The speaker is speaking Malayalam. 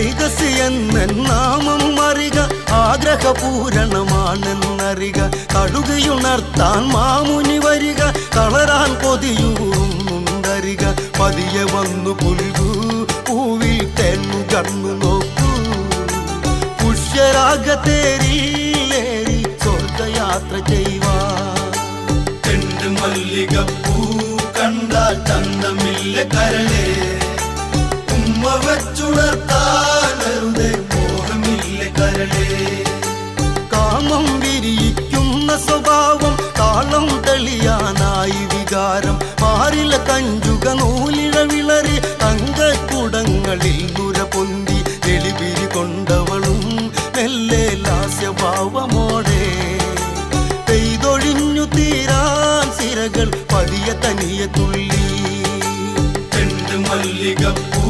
വൈകസി എന്നൻ നാമം അറിക ആഗ്രഹപൂരണമാണെന്നറിക കടുകയുണർത്താൻ മാമുനി വരിക കളരാൻ കൊതിയൂന്നുണ്ടറിക പതിയെ വന്നു പുൽകൂ പൂവിൽ തെന്നു കണ്ണു നോക്കൂ. പുഷ്യരാഗത്തേരിയിലേറി സ്വർഗയാത്ര ചെയ്യുവാൻ മല്ലിക പൂ കണ്ടാൽ ചന്തമില്ല കരളേ. വെറുതെ മോഹമില്ല കരളേ. കാമം വിരിയിക്കുന്ന സ്വഭാവം താളം തെളിയാനായി വികാരം. മാറില കഞ്ചുക നൂലിഴ വിളറി തങ്കക്കുടങ്ങളിൽ നുര കൊണ്ടവളും മെല്ലെ ലാസ്യഭാവമോടെ പെയ്തൊഴിഞ്ഞു തീരാൻ സിരകൾ പതിയ തനിയെ തുള്ളി. ചെണ്ട് മല്ലിക പൂ